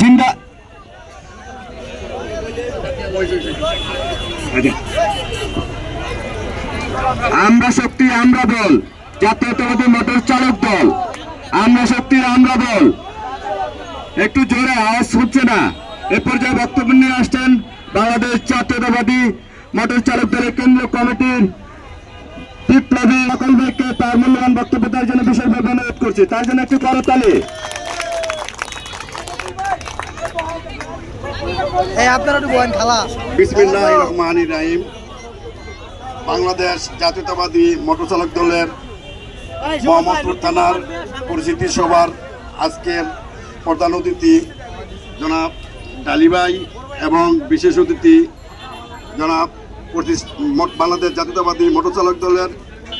চিন্তা আচ্ছা। আমরা শক্তি, আমরা দল। জাতীয়তাবাদী মোটর চালক দল। আমরা শক্তি, আমরা দল। একটু জোরে, আওয়াজ শুনছে না। এ পর্যায়ে বক্তব্য নিয়ে আসছেন বাংলাদেশ জাতীয়তাবাদী মোটর চালক দলের কেন্দ্রীয় কমিটির বিপ্লবী সকল ভাইকে তার মূল্যবান বক্তব্য দেওয়ার জন্য বিশেষভাবে অনুরোধ করছি। তার জন্য একটু করতালি। এই, আপনারা একটু বলেন খালা। বিসমিল্লাহ রহমান রাহিম। বাংলাদেশ জাতীয়তাবাদী মোটর চালক দলের মোহাম্মদপুর থানার পরিচিতি সভার আজকের প্রধান অতিথি জনাব ডালিবাই এবং বিশেষ অতিথি জনাব বাংলাদেশ জাতীয়তাবাদী মোটর চালক দলের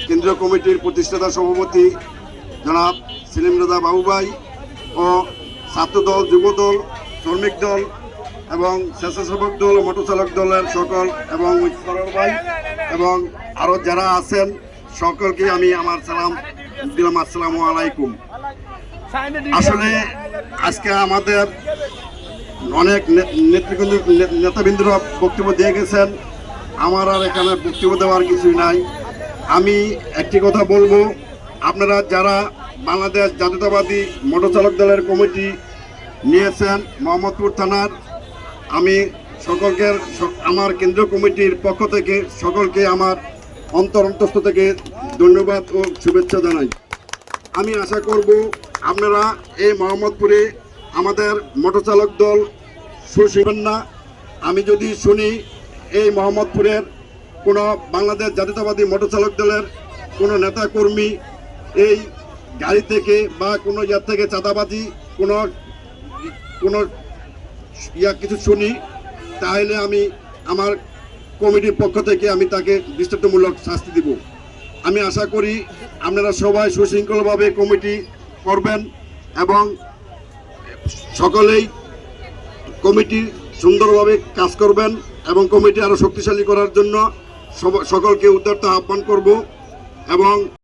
কেন্দ্রীয় কমিটির প্রতিষ্ঠাতা সভাপতি জনাব সেলিম রাজা বাবুভাই ও ছাত্রদল, যুবদল, শ্রমিক দল এবং স্বেচ্ছাসেবক দল, মোটরচালক দলের সকল এবং ভাই এবং আরও যারা আছেন, সকলকে আমি আমার সালাম দিলাম, আসসালামু আলাইকুম। আসলে আজকে আমাদের অনেক নেতৃবৃন্দ নেতাবৃন্দরা বক্তব্য দিয়ে গেছেন। আমার আর এখানে বক্তব্য দেওয়ার কিছুই নাই। আমি একটি কথা বলব, আপনারা যারা বাংলাদেশ জাতীয়তাবাদী মোটরচালক দলের কমিটি নিয়েছেন, মোহাম্মদপুর থানার আমি সকলকে আমার কেন্দ্রীয় কমিটির পক্ষ থেকে সকলকে আমার অন্তর অন্তস্থ থেকে ধন্যবাদ ও শুভেচ্ছা জানাই। আমি আশা করব আপনারা এই মোহাম্মদপুরে আমাদের মোটর চালক দল শুনবেন না। আমি যদি শুনি এই মোহাম্মদপুরের কোনো বাংলাদেশ জাতীয়তাবাদী মোটর চালক দলের কোনো নেতাকর্মী এই গাড়ি থেকে বা কোনো ইয়ার থেকে চাঁদাবাজি, কোনো কোনো ইয়া কিছু শুনি, তাহলে আমি আমার কমিটির পক্ষ থেকে আমি তাকে দৃষ্টান্তমূলক শাস্তি দিব। আমি আশা করি আপনারা সবাই সুশৃঙ্খলভাবে কমিটি করবেন এবং সকলেই কমিটি সুন্দরভাবে কাজ করবেন এবং কমিটি আরও শক্তিশালী করার জন্য সকলকে উদ্যর্ত আহ্বান করব এবং